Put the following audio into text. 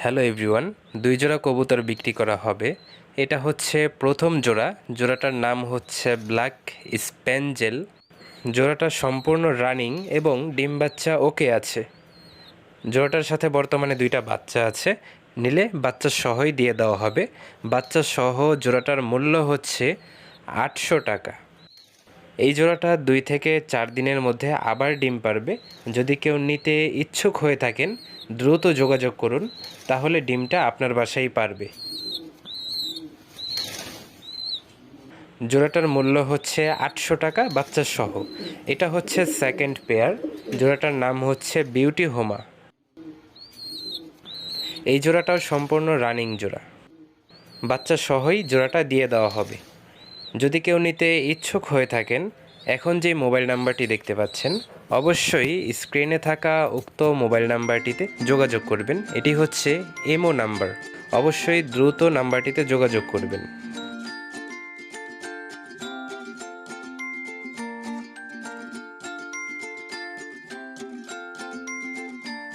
Hello everyone, দুই জোড়া কবুতর বিক্রি করা হবে। এটা হচ্ছে প্রথম জোড়া। জোড়াটার নাম হচ্ছে ব্ল্যাক স্প্যাঞ্জেল জোড়াটা সম্পূর্ণ রানিং এবং ডিম বাচ্চা ওকে আছে। জোড়াটার সাথে বর্তমানে দুইটা বাচ্চা আছে। নিলে বাচ্চা সহই দিয়ে দেওয়া হবে। বাচ্চা সহ জোড়াটার মূল্য হচ্ছে আটশো টাকা। এই জোড়াটা দুই থেকে চার দিনের মধ্যে আবার ডিম পারবে। যদি কেউ নিতে ইচ্ছুক হয়ে থাকেন দ্রুত যোগাযোগ করুন, তাহলে ডিমটা আপনার বাসায় পারবে। জোড়াটার মূল্য হচ্ছে আটশো টাকা বাচ্চা সহ এটা হচ্ছে সেকেন্ড পেয়ার জোড়াটার নাম হচ্ছে বিউটি হোমা এই জোড়াটাও সম্পূর্ণ রানিং জোড়া। বাচ্চা সহই জোড়াটা দিয়ে দেওয়া হবে। যদি কেউ নিতে ইচ্ছুক হয়ে থাকেন এখন যে মোবাইল নাম্বারটি দেখতে পাচ্ছেন, অবশ্যই স্ক্রিনে থাকা উক্ত মোবাইল নাম্বারটিতে যোগাযোগ করবেন। এটি হচ্ছে এমও নাম্বার। অবশ্যই দ্রুত নাম্বারটিতে যোগাযোগ করবেন।